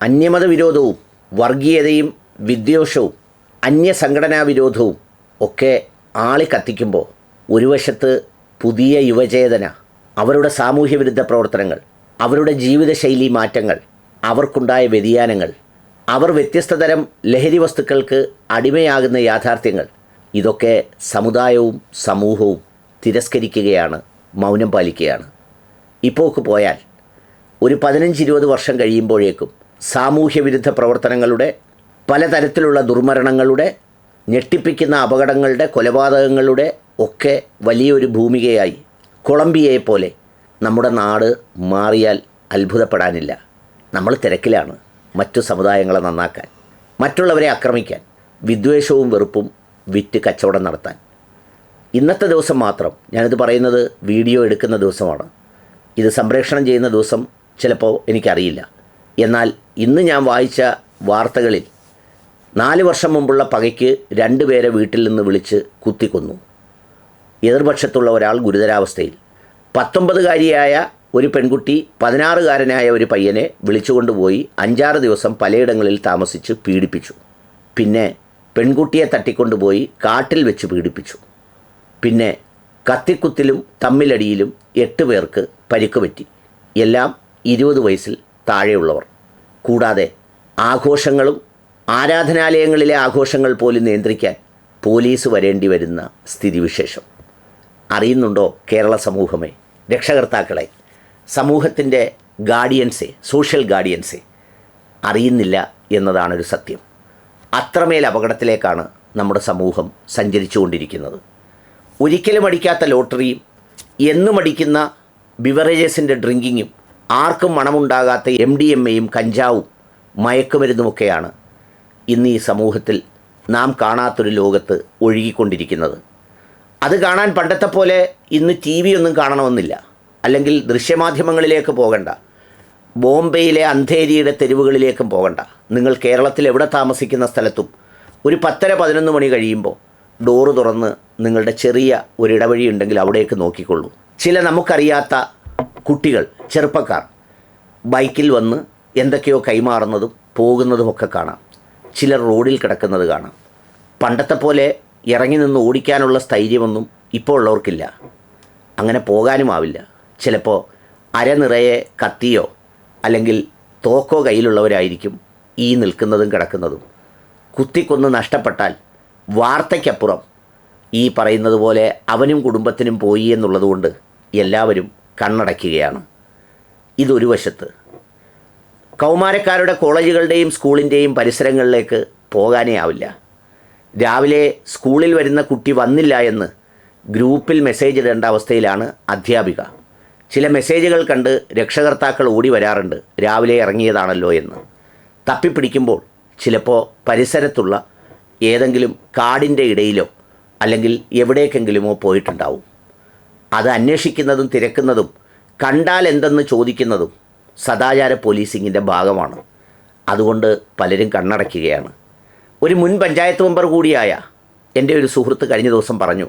അന്യമത വിരോധവും വർഗീയതയും വിദ്വേഷവും അന്യസംഘടനാ വിരോധവും ഒക്കെ ആളി കത്തിക്കുമ്പോൾ ഒരു വശത്ത് പുതിയ യുവചേതന അവരുടെ സാമൂഹ്യ വിരുദ്ധ പ്രവർത്തനങ്ങൾ അവരുടെ ജീവിതശൈലി മാറ്റങ്ങൾ അവർക്കുണ്ടായ വ്യതിയാനങ്ങൾ അവർ വ്യത്യസ്ത തരം ലഹരി വസ്തുക്കൾക്ക് അടിമയാകുന്ന യാഥാർത്ഥ്യങ്ങൾ ഇതൊക്കെ സമുദായവും സമൂഹവും തിരസ്കരിക്കുകയാണ് മൗനം പാലിക്കുകയാണ്. ഇപ്പോക്ക് പോയാൽ ഒരു പതിനഞ്ച് ഇരുപത് വർഷം കഴിയുമ്പോഴേക്കും സാമൂഹ്യ വിരുദ്ധ പ്രവർത്തനങ്ങളുടെ പലതരത്തിലുള്ള ദുർമരണങ്ങളുടെ ഞെട്ടിപ്പിക്കുന്ന അപകടങ്ങളുടെ കൊലപാതകങ്ങളുടെ ഒക്കെ വലിയൊരു ഭൂമികയായി. കൊളംബിയയെ പോലെ നമ്മുടെ നാട് മാറിയാൽ അത്ഭുതപ്പെടാനില്ല. നമ്മൾ തിരക്കിലാണ് മറ്റു സമുദായങ്ങളെ നന്നാക്കാൻ മറ്റുള്ളവരെ ആക്രമിക്കാൻ വിദ്വേഷവും വെറുപ്പും വിറ്റ് കച്ചവടം നടത്താൻ. ഇന്നത്തെ ദിവസം മാത്രം ഞാനിത് പറയുന്നത് വീഡിയോ എടുക്കുന്ന ദിവസമാണ്. ഇത് സംപ്രേഷണം ചെയ്യുന്ന ദിവസം ചിലപ്പോൾ എനിക്കറിയില്ല. എന്നാൽ ഇന്ന് ഞാൻ വായിച്ച വാർത്തകളിൽ നാല് വർഷം മുമ്പുള്ള പകയ്ക്ക് രണ്ടുപേരെ വീട്ടിൽ നിന്ന് വിളിച്ച് കുത്തിക്കൊന്നു. എതിർപക്ഷത്തുള്ള ഒരാൾ ഗുരുതരാവസ്ഥയിൽ. പത്തൊമ്പതുകാരിയായ ഒരു പെൺകുട്ടി പതിനാറുകാരനായ ഒരു പയ്യനെ വിളിച്ചുകൊണ്ടുപോയി അഞ്ചാറ് ദിവസം പലയിടങ്ങളിൽ താമസിച്ച് പീഡിപ്പിച്ചു. പിന്നെ പെൺകുട്ടിയെ തട്ടിക്കൊണ്ടുപോയി കാട്ടിൽ വെച്ച് പീഡിപ്പിച്ചു. പിന്നെ കത്തിക്കുത്തിലും തമ്മിലടിയിലും എട്ട് പേർക്ക് പരിക്കുപറ്റി എല്ലാം ഇരുപത് വയസ്സിൽ താഴെയുള്ളവർ. കൂടാതെ ആഘോഷങ്ങളും ആരാധനാലയങ്ങളിലെ ആഘോഷങ്ങൾ പോലും നിയന്ത്രിക്കാൻ പോലീസ് വരേണ്ടി വരുന്ന സ്ഥിതിവിശേഷം. അറിയുന്നുണ്ടോ കേരള സമൂഹമേ? രക്ഷകർത്താക്കളെ സമൂഹത്തിന്റെ ഗാർഡിയൻസെ സോഷ്യൽ ഗാർഡിയൻസെ അറിയുന്നില്ല എന്നതാണൊരു സത്യം. അത്രമേൽ അപകടത്തിലേക്കാണ് നമ്മുടെ സമൂഹം സഞ്ചരിച്ചുകൊണ്ടിരിക്കുന്നത്. ഒരിക്കലും അടിക്കാത്ത ലോട്ടറിയും എന്നും അടിക്കുന്ന ബിവറേജസിന്റെ ഡ്രിങ്കിങ്ങും ആർക്കും മണമുണ്ടാകാത്ത എം ഡി എം എയും കഞ്ചാവും മയക്കുമരുന്നുമൊക്കെയാണ് ഇന്ന് ഈ സമൂഹത്തിൽ നാം കാണാത്തൊരു ലോകത്ത് ഒഴുകിക്കൊണ്ടിരിക്കുന്നത്. അത് കാണാൻ പണ്ടത്തെ പോലെ ഇന്ന് ടി വി ഒന്നും കാണണമെന്നില്ല. അല്ലെങ്കിൽ ദൃശ്യമാധ്യമങ്ങളിലേക്ക് പോകണ്ട. ബോംബെയിലെ അന്ധേരിയുടെ തെരുവുകളിലേക്കും പോകണ്ട. നിങ്ങൾ കേരളത്തിൽ എവിടെ താമസിക്കുന്ന സ്ഥലത്തും ഒരു പത്തര പതിനൊന്ന് മണി കഴിയുമ്പോൾ ഡോറ് തുറന്ന് നിങ്ങളുടെ ചെറിയ ഒരു ഇടവഴി ഉണ്ടെങ്കിൽ അവിടേക്ക് നോക്കിക്കൊള്ളൂ. ചില നമുക്കറിയാത്ത കുട്ടികൾ ചെറുപ്പക്കാർ ബൈക്കിൽ വന്ന് എന്തൊക്കെയോ കൈമാറുന്നതും പോകുന്നതുമൊക്കെ കാണാം. ചിലർ റോഡിൽ കിടക്കുന്നത് കാണാം. പണ്ടത്തെ പോലെ ഇറങ്ങി നിന്ന് ഓടിക്കാനുള്ള സ്ഥൈര്യമൊന്നും ഇപ്പോൾ ഉള്ളവർക്കില്ല. അങ്ങനെ പോകാനും ആവില്ല. ചിലപ്പോൾ അരനിറയെ കത്തിയോ അല്ലെങ്കിൽ തോക്കോ കയ്യിലുള്ളവരായിരിക്കും ഈ നിൽക്കുന്നതും കിടക്കുന്നതും. കുത്തിക്കൊന്ന് നഷ്ടപ്പെട്ടാൽ വാർത്തയ്ക്കപ്പുറം ഈ പറയുന്നത് പോലെ അവനും കുടുംബത്തിനും പോയി എന്നുള്ളതുകൊണ്ട് എല്ലാവരും കണ്ണടയ്ക്കുകയാണ്. ഇതൊരു വശത്ത്. കൗമാരക്കാരുടെ കോളേജുകളുടെയും സ്കൂളിന്റെയും പരിസരങ്ങളിലേക്ക് പോകാനേ ആവില്ല. രാവിലെ സ്കൂളിൽ വരുന്ന കുട്ടി വന്നില്ല എന്ന് ഗ്രൂപ്പിൽ മെസ്സേജ് ഇടേണ്ട അവസ്ഥയിലാണ് അധ്യാപിക. ചില മെസ്സേജുകൾ കണ്ട് രക്ഷകർത്താക്കൾ ഓടി വരാറുണ്ട് രാവിലെ ഇറങ്ങിയതാണല്ലോ എന്ന്. തപ്പിപ്പിടിക്കുമ്പോൾ ചിലപ്പോൾ പരിസരത്തുള്ള ഏതെങ്കിലും കാടിന്റെ ഇടയിലോ അല്ലെങ്കിൽ എവിടേക്കെങ്കിലുമോ പോയിട്ടുണ്ടാവും. അത് അന്വേഷിക്കുന്നതും തിരക്കുന്നതും കണ്ടാൽ എന്തെന്ന് ചോദിക്കുന്നതും സദാചാര പോലീസിങ്ങിന്റെ ഭാഗമാണ്. അതുകൊണ്ട് പലരും കണ്ണടയ്ക്കുകയാണ്. ഒരു മുൻ പഞ്ചായത്ത് മെമ്പർ കൂടിയായ എന്റെ ഒരു സുഹൃത്ത് കഴിഞ്ഞ ദിവസം പറഞ്ഞു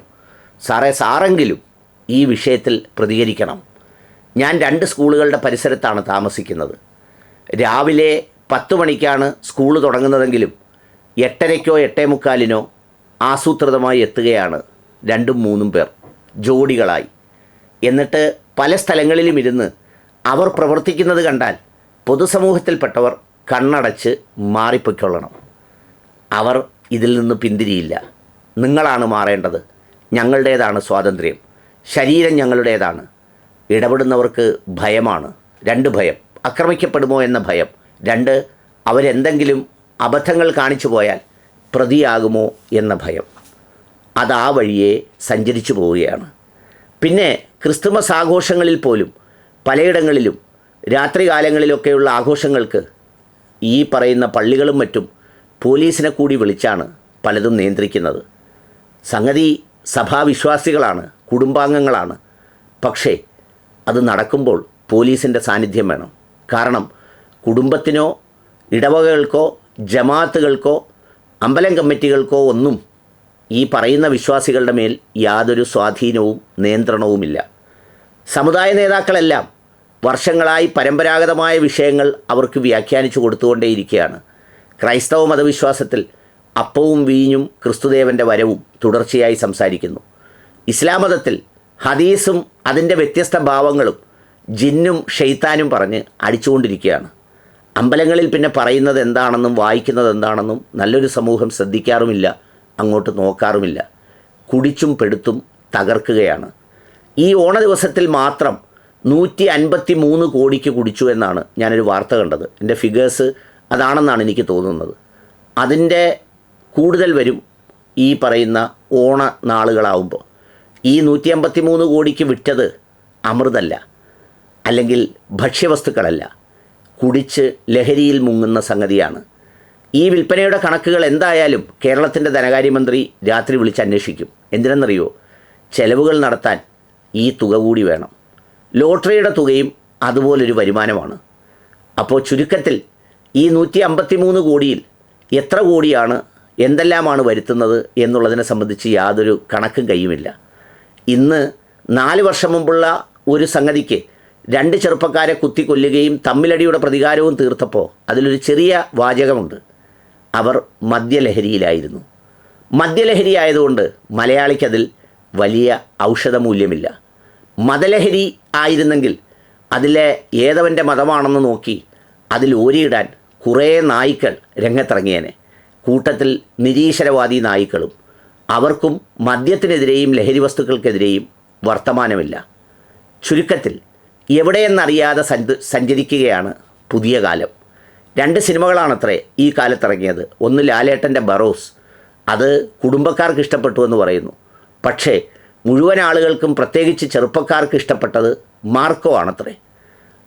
സാറേ സാറെങ്കിലും ഈ വിഷയത്തിൽ പ്രതികരിക്കണം. ഞാൻ രണ്ട് സ്കൂളുകളുടെ പരിസരത്താണ് താമസിക്കുന്നത്. രാവിലെ പത്ത് മണിക്കാണ് സ്കൂൾ തുടങ്ങുന്നതെങ്കിലും എട്ടരയ്ക്കോ എട്ടേ മുക്കാലിനോ ആസൂത്രിതമായി എത്തുകയാണ് രണ്ടും മൂന്നും പേർ. ജോഡികളായി. എന്നിട്ട് പല സ്ഥലങ്ങളിലും ഇരുന്ന് അവർ പ്രവർത്തിക്കുന്നത് കണ്ടാൽ പൊതുസമൂഹത്തിൽപ്പെട്ടവർ കണ്ണടച്ച് മാറിപ്പൊയ്ക്കൊള്ളണം. അവർ ഇതിൽ നിന്ന് പിന്തിരിയില്ല. നിങ്ങളാണ് മാറേണ്ടത്. ഞങ്ങളുടേതാണ് സ്വാതന്ത്ര്യം. ശരീരം ഞങ്ങളുടേതാണ്. ഇടപെടുന്നവർക്ക് ഭയമാണ്. രണ്ട് ഭയം. ആക്രമിക്കപ്പെടുമോ എന്ന ഭയം. രണ്ട് അവരെന്തെങ്കിലും അബദ്ധങ്ങൾ കാണിച്ചു പോയാൽ പ്രതിയാകുമോ എന്ന ഭയം. അത് ആ വഴിയെ സഞ്ചരിച്ചു പോവുകയാണ്. പിന്നെ ക്രിസ്തുമസ് ആഘോഷങ്ങളിൽ പോലും പലയിടങ്ങളിലും രാത്രികാലങ്ങളിലൊക്കെയുള്ള ആഘോഷങ്ങൾക്ക് ഈ പറയുന്ന പള്ളികളും മറ്റും പോലീസിനെ കൂടി വിളിച്ചാണ് പലതും നിയന്ത്രിക്കുന്നത്. സംഗതി സഭാവിശ്വാസികളാണ് കുടുംബാംഗങ്ങളാണ്. പക്ഷേ അത് നടക്കുമ്പോൾ പോലീസിന്റെ സാന്നിധ്യം വേണം. കാരണം കുടുംബത്തിനോ ഇടവകകൾക്കോ ജമാഅത്തുകൾക്കോ അമ്പലം കമ്മിറ്റികൾക്കോ ഒന്നും ഈ പറയുന്ന വിശ്വാസികളുടെ മേൽ യാതൊരു സ്വാധീനവും നിയന്ത്രണവുമില്ല. സമുദായ നേതാക്കളെല്ലാം വർഷങ്ങളായി പരമ്പരാഗതമായ വിഷയങ്ങൾ അവർക്ക് വ്യാഖ്യാനിച്ചു കൊടുത്തുകൊണ്ടേയിരിക്കുകയാണ്. ക്രൈസ്തവ മതവിശ്വാസത്തിൽ അപ്പവും വീഞ്ഞും ക്രിസ്തുദേവന്റെ വരവും തുടർച്ചയായി സംസാരിക്കുന്നു. ഇസ്ലാം മതത്തിൽ ഹദീസും അതിന്റെ വ്യത്യസ്ത ഭാവങ്ങളും ജിന്നും ഷെയ്ത്താനും പറഞ്ഞ് അടിച്ചുകൊണ്ടിരിക്കുകയാണ്. അമ്പലങ്ങളിൽ പിന്നെ പറയുന്നത് എന്താണെന്നും വായിക്കുന്നത് എന്താണെന്നും നല്ലൊരു സമൂഹം ശ്രദ്ധിക്കാറുമില്ല. അങ്ങോട്ട് നോക്കാറുമില്ല. കുടിച്ചും പെടുത്തും തകർക്കുകയാണ്. ഈ ഓണ ദിവസത്തിൽ മാത്രം നൂറ്റി അൻപത്തി മൂന്ന് കോടിക്ക് കുടിച്ചു എന്നാണ് ഞാനൊരു വാർത്ത കണ്ടത്. എന്റെ ഫിഗേഴ്സ് അതാണെന്നാണ് എനിക്ക് തോന്നുന്നത്. അതിന്റെ കൂടുതൽ വരും ഈ പറയുന്ന ഓണ നാളുകളാവുമ്പോൾ. ഈ നൂറ്റി അമ്പത്തി മൂന്ന് കോടിക്ക് വിറ്റത് അമൃതല്ല അല്ലെങ്കിൽ ഭക്ഷ്യവസ്തുക്കളല്ല. കുടിച്ച് ലഹരിയിൽ മുങ്ങുന്ന സംഗതിയാണ്. ഈ വിൽപ്പനയുടെ കണക്കുകൾ എന്തായാലും കേരളത്തിന്റെ ധനകാര്യമന്ത്രി രാത്രി വിളിച്ച് അന്വേഷിക്കും എന്തിനെന്നറിയോ? ചെലവുകൾ നടത്താൻ ഈ തുക കൂടി വേണം. ലോട്ടറിയുടെ തുകയും അതുപോലൊരു വരുമാനമാണ്. അപ്പോൾ ചുരുക്കത്തിൽ ഈ നൂറ്റി അമ്പത്തി മൂന്ന് കോടിയിൽ എത്ര കോടിയാണ് എന്തെല്ലാമാണ് വരുത്തുന്നത് എന്നുള്ളതിനെ സംബന്ധിച്ച് യാതൊരു കണക്കും കയ്യുമില്ല. ഇന്ന് നാല് വർഷം മുമ്പുള്ള ഒരു സംഗതിക്ക് രണ്ട് ചെറുപ്പക്കാരെ കുത്തിക്കൊല്ലുകയും തമ്മിലടിയുടെ പ്രതികാരവും തീർത്തപ്പോൾ അതിലൊരു ചെറിയ വാചകമുണ്ട്. അവർ മദ്യലഹരിയിലായിരുന്നു. മദ്യലഹരി ആയതുകൊണ്ട് മലയാളിക്കതിൽ വലിയ ഔഷധമൂല്യമില്ല. മതലഹരി ആയിരുന്നെങ്കിൽ അതിലെ ഏതവന്റെ മതമാണെന്ന് നോക്കി അതിൽ ഓരിയിടാൻ കുറേ നായ്ക്കൾ രംഗത്തിറങ്ങിയേനെ. കൂട്ടത്തിൽ നിരീശ്വരവാദി നായ്ക്കളും അവർക്കും മദ്യത്തിനെതിരെയും ലഹരി വസ്തുക്കൾക്കെതിരെയും വർത്തമാനമില്ല. ചുരുക്കത്തിൽ എവിടെയെന്നറിയാതെ സഞ്ച സഞ്ചരിക്കുകയാണ് പുതിയ കാലം. രണ്ട് സിനിമകളാണത്രേ ഈ കാലത്തിറങ്ങിയത്. ഒന്ന് ലാലേട്ടന്റെ ബറോസ്. അത് കുടുംബക്കാർക്ക് ഇഷ്ടപ്പെട്ടു എന്ന് പറയുന്നു. പക്ഷേ മുഴുവൻ ആളുകൾക്കും പ്രത്യേകിച്ച് ചെറുപ്പക്കാർക്ക് ഇഷ്ടപ്പെട്ടത് മാർക്കോ ആണത്രേ.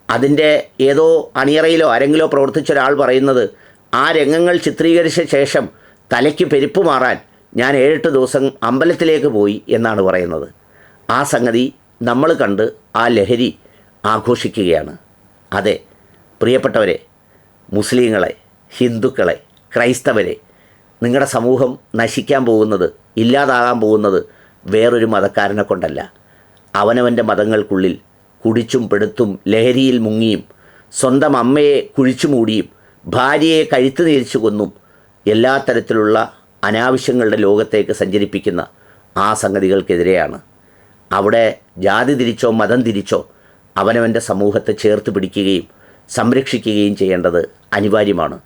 അതിന്റെ ഏതോ അണിയറയിലോ ആരെങ്കിലോ പ്രവർത്തിച്ച ഒരാൾ പറയുന്നത് ആ രംഗങ്ങൾ ചിത്രീകരിച്ച ശേഷം തലയ്ക്ക് പെരുപ്പ് മാറാൻ ഞാൻ ഏഴെട്ട് ദിവസം അമ്പലത്തിലേക്ക് പോയി എന്നാണ് പറയുന്നത്. ആ സംഗതി നമ്മൾ കണ്ട് ആ ലഹരി ആഘോഷിക്കുകയാണ്. അതെ പ്രിയപ്പെട്ടവരെ മുസ്ലിങ്ങളെ ഹിന്ദുക്കളെ ക്രൈസ്തവരെ നിങ്ങളുടെ സമൂഹം നശിക്കാൻ പോകുന്നത് ഇല്ലാതാകാൻ പോകുന്നത് വേറൊരു മതക്കാരനെ കൊണ്ടല്ല. അവനവന്റെ മതങ്ങൾക്കുള്ളിൽ കുടിച്ചും പെടുത്തും ലഹരിയിൽ മുങ്ങിയും സ്വന്തം അമ്മയെ കുഴിച്ചു മൂടിയും ഭാര്യയെ കഴുത്ത് നേരിച്ചു കൊന്നും എല്ലാ തരത്തിലുള്ള അനാവശ്യങ്ങളുടെ ലോകത്തേക്ക് സഞ്ചരിപ്പിക്കുന്ന ആ സംഗതികൾക്കെതിരെയാണ്. അവിടെ ജാതി തിരിച്ചോ മതം തിരിച്ചോ അവനവന്റെ സമൂഹത്തെ ചേർത്ത് പിടിക്കുകയും സംരക്ഷിക്കുകയും ചെയ്യേണ്ടത് അനിവാര്യമാണ്.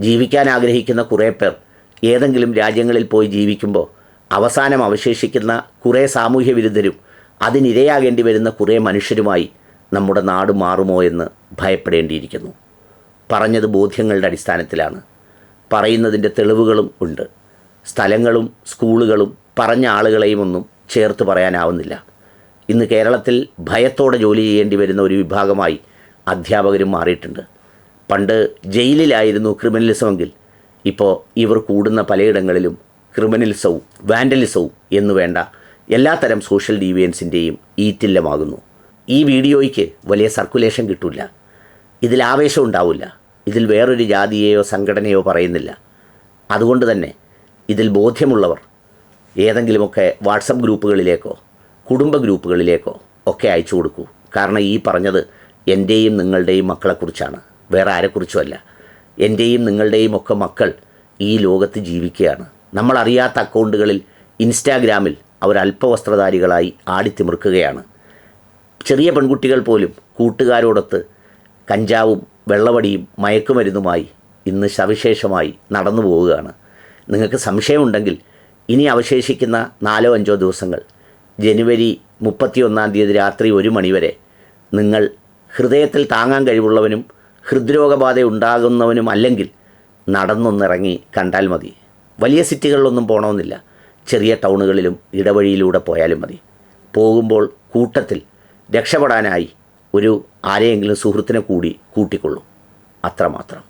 ജീവിക്കാൻ ആഗ്രഹിക്കുന്ന കുറേ പേർ ഏതെങ്കിലും രാജ്യങ്ങളിൽ പോയി ജീവിക്കുമ്പോൾ അവസാനം അവശേഷിക്കുന്ന കുറേ സാമൂഹ്യ വിരുദ്ധരും അതിനിരയാകേണ്ടി വരുന്ന കുറേ മനുഷ്യരുമായി നമ്മുടെ നാട് മാറുമോ എന്ന് ഭയപ്പെടേണ്ടിയിരിക്കുന്നു. പറഞ്ഞത് ബോധ്യങ്ങളുടെ അടിസ്ഥാനത്തിലാണ്. പറയുന്നതിന്റെ തെളിവുകളും ഉണ്ട്. സ്ഥലങ്ങളും സ്കൂളുകളും പറഞ്ഞ ആളുകളെയും ഒന്നും ചേർത്ത് പറയാനാവുന്നില്ല. ഇന്ന് കേരളത്തിൽ ഭയത്തോടെ ജോലി ചെയ്യേണ്ടി വരുന്ന ഒരു വിഭാഗമായി അധ്യാപകരും മാറിയിട്ടുണ്ട്. പണ്ട് ജയിലിലായിരുന്നു ക്രിമിനലിസമെങ്കിൽ ഇപ്പോൾ ഇവർ കൂടുന്ന പലയിടങ്ങളിലും ക്രിമിനലിസവും വാൻഡലിസവും എന്നു വേണ്ട എല്ലാത്തരം സോഷ്യൽ ഡീവിയൻസിന്റെയും ഈറ്റില്ലമാകുന്നു. ഈ വീഡിയോയ്ക്ക് വലിയ സർക്കുലേഷൻ കിട്ടില്ല. ഇതിൽ ആവേശം ഉണ്ടാവില്ല. ഇതിൽ വേറൊരു ജാതിയെയോ സംഘടനയോ പറയുന്നില്ല. അതുകൊണ്ട് തന്നെ ഇതിൽ ബോധ്യമുള്ളവർ ഏതെങ്കിലുമൊക്കെ വാട്സപ്പ് ഗ്രൂപ്പുകളിലേക്കോ കുടുംബ ഗ്രൂപ്പുകളിലേക്കോ ഒക്കെ അയച്ചു കൊടുക്കൂ. കാരണം ഈ പറഞ്ഞത് എന്റെയും നിങ്ങളുടെയും മക്കളെക്കുറിച്ചാണ്. വേറെ ആരെക്കുറിച്ചുമല്ല. എന്റെയും നിങ്ങളുടെയും ഒക്കെ മക്കൾ ഈ ലോകത്ത് ജീവിക്കുകയാണ്. നമ്മളറിയാത്ത അക്കൗണ്ടുകളിൽ ഇൻസ്റ്റാഗ്രാമിൽ അവർ അല്പവസ്ത്രധാരികളായി ആടിത്തിമിർക്കുകയാണ്. ചെറിയ പെൺകുട്ടികൾ പോലും കൂട്ടുകാരോടൊത്ത് കഞ്ചാവും വെള്ളവടിയും മയക്കുമരുന്നുമായി ഇന്ന് സവിശേഷമായി നടന്നു പോവുകയാണ്. നിങ്ങൾക്ക് സംശയമുണ്ടെങ്കിൽ ഇനി അവശേഷിക്കുന്ന നാലോ അഞ്ചോ ദിവസങ്ങൾ ജനുവരി മുപ്പത്തിയൊന്നാം തീയതി രാത്രി ഒരു മണിവരെ നിങ്ങൾ ഹൃദയത്തിൽ താങ്ങാൻ കഴിവുള്ളവനും ഹൃദ്രോഗബാധ ഉണ്ടാകുന്നവനും അല്ലെങ്കിൽ നടന്നൊന്നിറങ്ങി കണ്ടാൽ മതി. വലിയ സിറ്റികളിലൊന്നും പോകണമെന്നില്ല ചെറിയ ടൗണുകളിലും ഇടവഴിയിലൂടെ പോയാലും മതി. പോകുമ്പോൾ കൂട്ടത്തിൽ രക്ഷപ്പെടാനായി ഒരു ആരെയെങ്കിലും സുഹൃത്തിനെ കൂടി കൂട്ടിക്കൊള്ളും. അത്രമാത്രം.